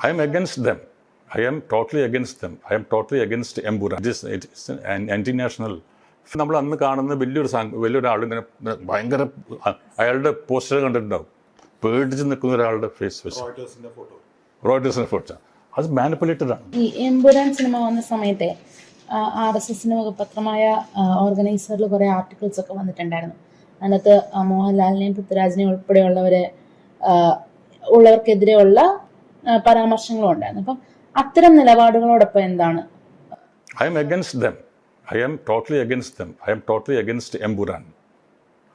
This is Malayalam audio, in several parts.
I am against them. I am totally against them. I am totally against എംബുറ It is, it is an anti-national. നമ്മൾ അന്ന് കാണുന്ന വലിയൊരു സാ- വലിയൊരു ഇങ്ങനെ ഭയങ്കര അയാളുടെ പോസ്റ്റർ കണ്ടിട്ടുണ്ടാവും. പേടിച്ച് നിൽക്കുന്ന ഒരാളുടെ ഫേസ് വെച്ച്. റോയിട്ടേഴ്സിന്റെ ഫോട്ടോ അത് മാനിപ്പുലേറ്റഡ് ആണ്. ഈ എംബുരാൻ സിനിമ വന്ന സമയത്തെ ആർ എസ് എസിന് മുഖപത്രമായ ഓർഗനൈസറിൽ കുറേ ആർട്ടിക്കിൾസ് ഒക്കെ വന്നിട്ടുണ്ടായിരുന്നു. അതിനകത്ത് മോഹൻലാലിനെയും പൃഥ്വിരാജിനെയും ഉൾപ്പെടെയുള്ളവരെ ഉള്ളവർക്കെതിരെയുള്ള പരാമർശങ്ങളും ഉണ്ടായിരുന്നു അപ്പം അത്തരം നിലപാടുകളോടൊപ്പം എന്താണ് I am against them. I am totally against them. I am totally against Emburan.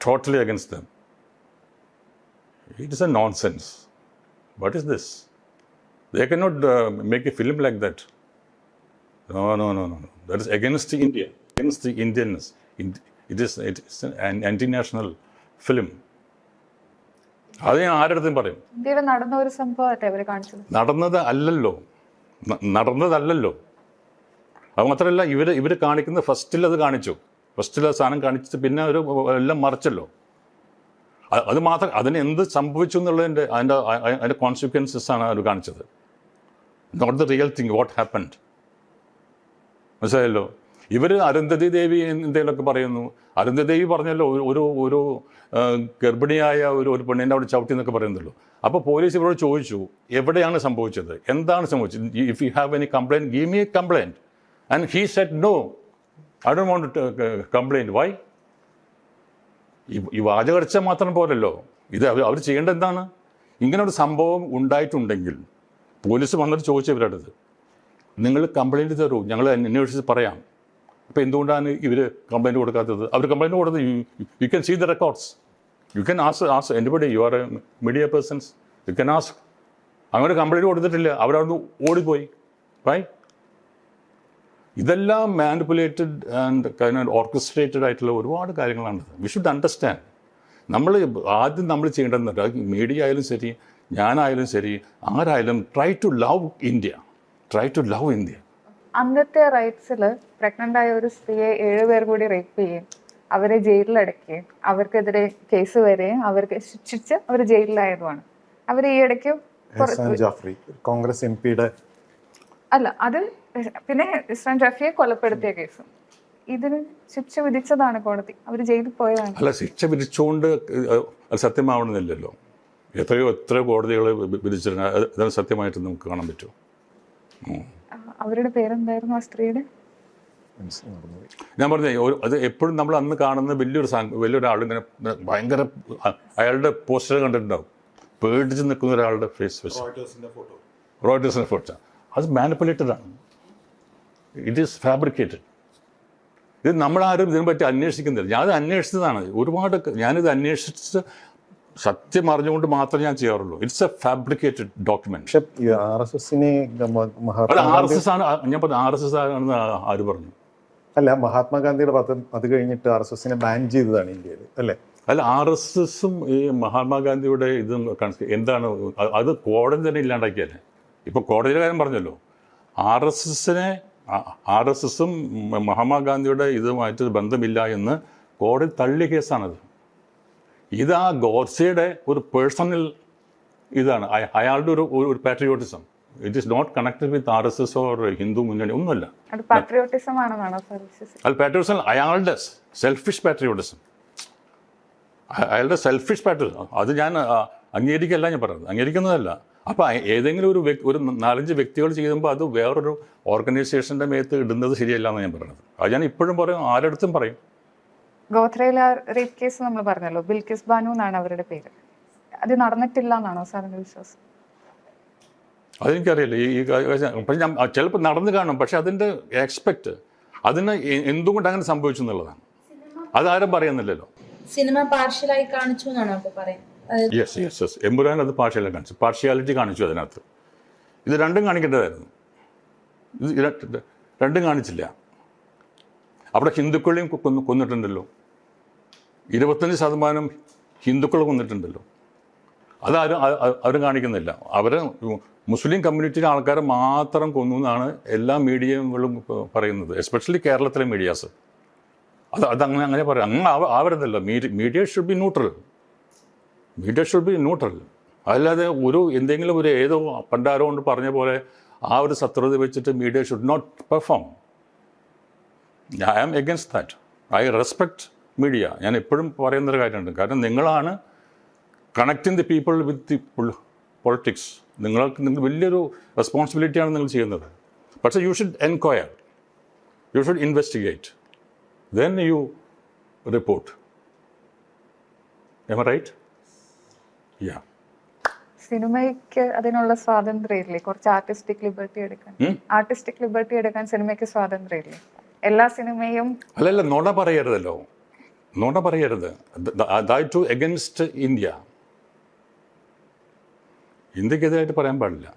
Totally against them. It is a nonsense. What is this? They cannot uh, make a film like that. No, no, no, no. no. That is against India, against the Indianness. It it is, it is an anti-national film. അത് ഞാൻ ആരുടെ പറയും. ഇന്ത്യയിൽ നടന്ന ഒരു സംഭവത്തെ കാണിച്ചത്? നടന്നത് അല്ലല്ലോ. നടന്നതല്ലല്ലോ. അത് മാത്രമല്ല ഇവർ ഇവർ കാണിക്കുന്ന ഫസ്റ്റിൽ അത് കാണിച്ചു. ഫസ്റ്റിൽ ആ സാധനം കാണിച്ചിട്ട് പിന്നെ ഒരു എല്ലാം മറിച്ചല്ലോ. അത് മാത്രം അതിന് എന്ത് സംഭവിച്ചു എന്നുള്ളതിന്റെ അതിന്റെ അതിന്റെ കോൺസിക്വൻസസ് ആണ് അവർ കാണിച്ചത്. Not the real thing what happened മനസ്സിലായല്ലോ? ഇവർ അരുന്ധതി ദേവി എന്തെങ്കിലുമൊക്കെ പറയുന്നു. അരുന്ധതി ദേവി പറഞ്ഞല്ലോ ഒരു ഒരു ഗർഭിണിയായ ഒരു ഒരു പെണ്ണിന്റെ അവിടെ ചവിട്ടി എന്നൊക്കെ പറയുന്നല്ലോ അപ്പോൾ പോലീസ് ഇവരോട് ചോദിച്ചു എവിടെയാണ് സംഭവിച്ചത്? എന്താണ് സംഭവിച്ചത്? If you have any complaint give me a complaint and he said no I Dr want complaint why ഈ വാചകടിച്ച മാത്രം പോരല്ലോ. ഇത് അവർ ചെയ്യേണ്ടത് എന്താണ്? ഇങ്ങനെ ഒരു സംഭവം ഉണ്ടായിട്ടുണ്ടെങ്കിൽ പോലീസ് വന്നിട്ട് ചോദിച്ചു ഇവരുടെ അടുത്ത് നിങ്ങൾ കംപ്ലൈന്റ് തരൂ. ഞങ്ങൾ അന്വേഷിച്ച് പറയാം. അപ്പോൾ എന്തുകൊണ്ടാണ് ഇവർ കംപ്ലൈന്റ് കൊടുക്കാത്തത്? അവർ കംപ്ലൈന്റ് കൊടുത്തത് you can see the records you can ask ask anybody you are a media persons you can ask അങ്ങനെ കംപ്ലൈന്റ് കൊടുത്തിട്ടില്ല. അവരവിടുന്ന് ഓടിപ്പോയി. റൈ ഇതെല്ലാം മാനിപ്പുലേറ്റഡ് ആൻഡ് ഓർക്കസ്ട്രേറ്റഡ് ആയിട്ടുള്ള ഒരുപാട് കാര്യങ്ങളാണ്. വി ഷുഡ് അണ്ടർസ്റ്റാൻഡ് നമ്മൾ ആദ്യം നമ്മൾ ചെയ്യേണ്ടതെന്ന് മീഡിയ ആയാലും ശരി ഞാനായാലും ശരി ആരായാലും try to love India try to love India അന്നത്തെ റൈറ്റ്സിൽ പ്രഗ്നന്റ് ആയ ഒരു സ്ത്രീയെ ഏഴുപേർ കൂടി റേപ്പ് ചെയ്യുകയും അവരെ ജയിലിലടക്കുകയും അവർക്കെതിരെ കേസ് വരികയും അവർക്ക് ശിക്ഷിച്ച് അവർ ജയിലിലായതുമാണ് അവർ ഈ ഇടയ്ക്ക് കോൺഗ്രസ് എം പിയുടെ അല്ല അത് പിന്നെ ഇസ്ലാം ജാഫിയെ കൊലപ്പെടുത്തിയ കേസ് ഇതിന് ശിക്ഷ വിധിച്ചതാണ് കോടതി. അവർ ജയിലിൽ പോയതാണ്. അല്ല ശിക്ഷ വിധിച്ചുകൊണ്ട് സത്യമാവണമെന്നില്ലല്ലോ. എത്രയോ എത്രയോ കോടതികൾ വിധിച്ചിട്ടുണ്ട്. സത്യമായിട്ട് നമുക്ക് കാണാൻ പറ്റുമോ അവരുടെ പേരെന്തായിരുന്നു ആ സ്ത്രീയുടെ. ഞാൻ പറഞ്ഞേ ഒരു അത് എപ്പോഴും നമ്മൾ അന്ന് കാണുന്ന വലിയൊരു സാ വലിയൊരാൾ ഇങ്ങനെ ഭയങ്കര അയാളുടെ പോസ്റ്റർ കണ്ടിട്ടുണ്ടാവും. പേടിച്ച് നിൽക്കുന്ന ഒരാളുടെ ഫേസ് വെച്ച്. റോയിട്ടേഴ്സിന്റെ ഫോട്ടോ. അത് മാനിപ്പുലേറ്റഡ് ആണ്. ഇറ്റ് ഈസ് ഫാബ്രിക്കേറ്റഡ് ഇത് നമ്മളാരും ഇതിനെപ്പറ്റി അന്വേഷിക്കുന്നില്ല. ഞാനത് അന്വേഷിച്ചതാണ്. ഒരുപാട് ഞാനിത് അന്വേഷിച്ച് സത്യം അറിഞ്ഞുകൊണ്ട് മാത്രമേ ഞാൻ ചെയ്യാറുള്ളൂ. ഇറ്റ്സ് എ ഫാബ്രിക്കേറ്റഡ് ഡോക്യുമെന്റ് പക്ഷെ ഈ ആർ എസ് എസിനെ ആർ എസ് എസ് ആണ് ഞാൻ പറഞ്ഞു ആർ എസ് എസ് ആണെന്ന് ആര് പറഞ്ഞു? അല്ല മഹാത്മാഗാന്ധിയുടെ പത്രം അത് കഴിഞ്ഞിട്ട് ആർ എസ് എസിനെ ബാൻ ചെയ്തതാണ് ഇന്ത്യയിൽ അല്ലേ? അല്ല ആർ എസ് എസും ഈ മഹാത്മാഗാന്ധിയുടെ ഇതും എന്താണ് അത് കോടതി തന്നെ ഇല്ലാണ്ടാക്കിയല്ലേ? ഇപ്പോൾ കോടതിയുടെ കാര്യം പറഞ്ഞല്ലോ. ആർ എസ് എസിനെ ആർ എസ് എസും മഹാത്മാഗാന്ധിയുടെ ഇതുമായിട്ട് ബന്ധമില്ല എന്ന് കോടതി തള്ളിയ കേസാണത്. ഇത് ആ ഗോഡ്സയുടെ ഒരു പേഴ്സണൽ ഇതാണ്. അയ- അയാളുടെ ഒരു ഒരു patriotism it is not connected with R S S or Hindu Munnani ഒന്നുമല്ല. അത് പാട്രിയോട്ടിസം അയാളുടെ സെൽഫിഷ് പാട്രിയോട്ടിസം അയാളുടെ സെൽഫിഷ് പാട്രിയോട്ടിസം അത് ഞാൻ അംഗീകരിക്കല്ല ഞാൻ പറയുന്നത് അംഗീകരിക്കുന്നതല്ല. അപ്പോൾ ഏതെങ്കിലും ഒരു വ്യക്തി ഒരു നാലഞ്ച് വ്യക്തികൾ ചെയ്യുമ്പോൾ അത് വേറൊരു ഓർഗനൈസേഷന്റെ മേത്ത് ഇടുന്നത് ശരിയല്ല എന്ന് ഞാൻ പറയുന്നത് അത് ഞാൻ ഇപ്പോഴും പറയും ആരടുത്തും പറയും. ഗോത്രയിലെ റേപ്പ് കേസ് നമ്മൾ പറഞ്ഞല്ലോ ബിൽക്കിസ് ബാനു എന്നാണ് അവരുടെ പേര്. അത് നടന്നിട്ടില്ല എന്നാണോ സാറിന്റെ വിശ്വാസം? അതെനിക്കറിയില്ല. ഈ പക്ഷെ ഞാൻ ചിലപ്പോൾ നടന്നു കാണും പക്ഷെ അതിന്റെ എക്സ്പെക്റ്റ് അതിന് എന്തുകൊണ്ട് അങ്ങനെ സംഭവിച്ചു എന്നുള്ളതാണ്. ആരും പറയുന്നില്ലല്ലോ. സിനിമ പാർഷ്യലായി കാണിച്ചു എന്നാണ് പറയുന്നത്. യെസ് യെസ് യെസ് എമ്പുരാൻ അത് പാർഷ്യലായി കാണിച്ചു. പാർഷ്യാലിറ്റി കാണിച്ചു അതിനകത്ത്. ഇത് രണ്ടും കാണിക്കേണ്ടതായിരുന്നു. ഇത് രണ്ടും കാണിച്ചില്ല. അവിടെ ഹിന്ദുക്കളെയും കൊന്നു കൊന്നിട്ടുണ്ടല്ലോ. ഇരുപത്തഞ്ച് ശതമാനം ഹിന്ദുക്കൾ കൊന്നിട്ടുണ്ടല്ലോ. അതാരും അവരും കാണിക്കുന്നില്ല. അവർ മുസ്ലിം കമ്മ്യൂണിറ്റിയിലെ ആൾക്കാരെ മാത്രം കൊന്നു എന്നാണ് എല്ലാ മീഡിയകളും പറയുന്നത്. എസ്പെഷ്യലി കേരളത്തിലെ മീഡിയാസ് അത് അതങ്ങനെ അങ്ങനെ പറയാം. അങ്ങനെ ആവ- ആവരുതല്ലോ. Media media should be neutral media should be neutral അല്ലാതെ ഒരു എന്തെങ്കിലും ഒരു ഏതോ പണ്ടാരോ കൊണ്ട് പറഞ്ഞ പോലെ ആ ഒരു സത്രത വെച്ചിട്ട് media should not perform I am against that I respect media ഞാൻ എപ്പോഴും പറയുന്നൊരു കാര്യമുണ്ട്. കാരണം നിങ്ങളാണ് connecting the people with the politics നിങ്ങൾക്ക് നിങ്ങൾ വലിയൊരു റെസ്പോൺസിബിലിറ്റിയാണ് നിങ്ങൾ ചെയ്യുന്നത്. പക്ഷേ you should enquire you should investigate then you report them right yeah സിനിമയ്ക്ക് അതിനുള്ള സ്വാതന്ത്ര്യം ഇല്ലേ കുറച്ച് ആർട്ടിസ്റ്റിക് ലിബർട്ടി എടുക്കാൻ. ആർട്ടിസ്റ്റിക് ലിബർട്ടി എടുക്കാൻ സിനിമയ്ക്ക് സ്വാതന്ത്ര്യം ഇല്ലേ എല്ലാ സിനിമയും അല്ലല്ല നുണ പറയരുതല്ലോ. നുണ പറയരുത്. ടു എഗൻസ്റ്റ് ഇന്ത്യ ഇന്ത്യക്കെതിരായിട്ട് പറയാൻ പാടില്ല.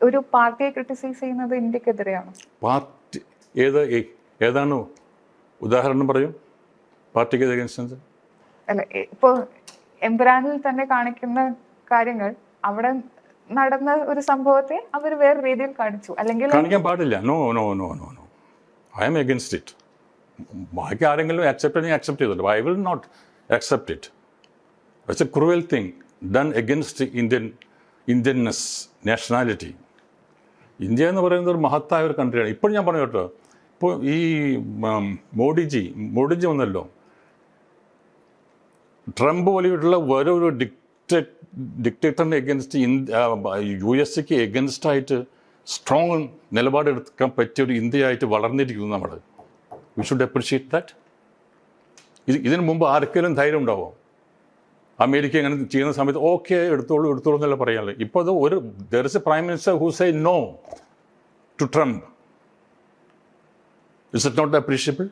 ഒരു പാർട്ടിയെ ക്രിട്ടിസൈസ് ചെയ്യുന്നത് ഇന്ത്യക്കെതിരെയാണ്. പാർട്ടി ഏത് ഏതാണ് ഉദാഹരണം പറയൂ. പാർട്ടിക്ക് എഗൻസ്റ്റ് അല്ല ഇപ്പോൾ ഇപ്പൊ എംബ്രാനിൽ തന്നെ കാണിക്കുന്ന കാര്യങ്ങൾ അവിടെ നടന്ന ഒരു സംഭവത്തെ അവർ വേറെ രീതിയിൽ കാണിച്ചു. അല്ലെങ്കിൽ കാണിക്കാൻ പാടില്ല. No no no no no I am against it ബാക്കി ആരെങ്കിലും അക്സെപ്റ്റ് ചെയ്തെങ്കിൽ അക്സെപ്റ്റ് ചെയ്തിട്ടുണ്ട് I will not accept it it's a cruel thing done against Indian Indianness nationality India എന്ന് പറയുന്നത് ഒരു മഹത്തായ ഒരു കൺട്രിയാണ് ഇപ്പോൾ ഞാൻ പറഞ്ഞു കേട്ടോ. ഇപ്പോൾ ഈ മോഡിജി മോഡിജി വന്നല്ലോ. ട്രംപ് പോലെയുള്ള ഓരോ ഡിക്റ്റേ ഡിക്റ്റേറ്ററിന് എഗൻസ്റ്റ് യു എസ് സിക്ക് എഗൻസ്റ്റ് ആയിട്ട് സ്ട്രോങ് നിലപാടെടുക്കാൻ പറ്റിയ ഒരു ഇന്ത്യയായിട്ട് വളർന്നിരിക്കുന്നു നമ്മൾ വി ഷുഡ് അപ്രിഷിയേറ്റ് ദാറ്റ് ഇത് ഇതിനു മുമ്പ് ആർക്കെങ്കിലും ധൈര്യം ഉണ്ടാവോ? അമേരിക്ക അങ്ങനെ ചെയ്യുന്ന സമയത്ത് ഓക്കെ എടുത്തോളൂ എടുത്തോളൂ എന്നല്ല പറയാനുള്ളത് ഇപ്പോൾ അത് ഒരു there is a prime minister who say no to Trump is it not appreciable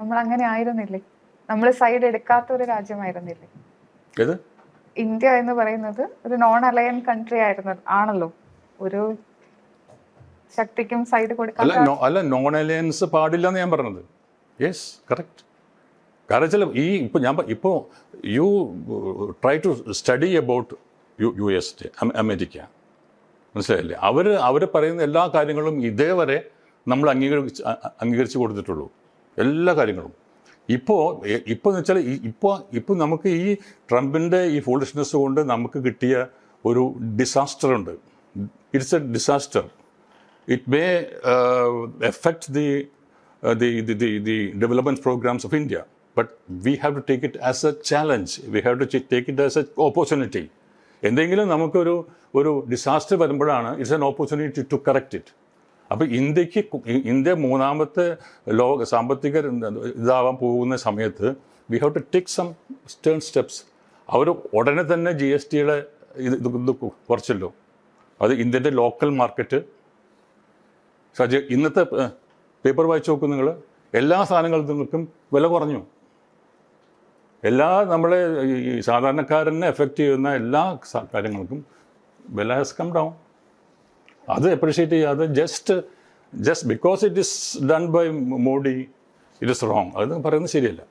നമ്മൾ അങ്ങനെ ആയിരുന്നില്ലേ? നമ്മൾ സൈഡ് എടുക്കാത്ത ഒരു രാജ്യമായിരുന്നില്ലേ? ഏത്? ഇന്ത്യ എന്ന് പറയുന്നത് ഒരു നോൺ അലയൻ കൺട്രി ആയിരുന്നു. ആണല്ലോ. ഒരു ശക്തിക്കും സൈഡ് നോ അല്ല നോൺ അലയൻസ് പാടില്ല എന്ന് ഞാൻ പറഞ്ഞത്. യെസ് കറക്റ്റ് കാരണം വെച്ചാൽ ഈ ഇപ്പോൾ ഞാൻ ഇപ്പോൾ you try to study about you U S America. മനസ്സിലായില്ലേ? അവർ അവർ പറയുന്ന എല്ലാ കാര്യങ്ങളും ഇതേവരെ നമ്മൾ അംഗീകരിച്ച് അംഗീകരിച്ച് കൊടുത്തിട്ടുള്ളൂ. എല്ലാ കാര്യങ്ങളും. ഇപ്പോൾ ഇപ്പോൾ എന്ന് വെച്ചാൽ ഇപ്പോൾ ഇപ്പോൾ നമുക്ക് ഈ ട്രംപിന്റെ ഈ ഫോളിഷ്നെസ് കൊണ്ട് നമുക്ക് കിട്ടിയ ഒരു ഡിസാസ്റ്റർ ഉണ്ട്. It's a disaster it may affect the the the the development programs of India but we have to take it as a challenge we have to take it as a opportunity. എന്തെങ്കിലും നമുക്കൊരു ഒരു ഡിസാസ്റ്റർ വരുമ്പോഴാണ് it's an opportunity to correct it അപ്പോൾ ഇന്ത്യയ്ക്ക് ഇന്ത്യ മൂന്നാമത്തെ ലോക സാമ്പത്തിക ഇതാവാൻ പോകുന്ന സമയത്ത് we have to take some stern steps അവർ ഉടനെ തന്നെ ജി എസ് ടിയുടെ ഇത് ഇത് കുറച്ചല്ലോ അത് ഇന്ത്യന്റെ ലോക്കൽ മാർക്കറ്റ് സജ ഇന്നത്തെ പേപ്പർ വായിച്ചു നോക്കും നിങ്ങൾ എല്ലാ സാധനങ്ങളും സാധനങ്ങൾക്കും വില കുറഞ്ഞു. എല്ലാ നമ്മളെ സാധാരണക്കാരനെ എഫക്റ്റ് ചെയ്യുന്ന എല്ലാ കാര്യങ്ങൾക്കും വില കം ഡൗൺ അത് അപ്രീഷിയേറ്റ് ചെയ്യാതെ just just because it is done by Modi it is wrong അത് പറയുന്നത് ശരിയല്ല.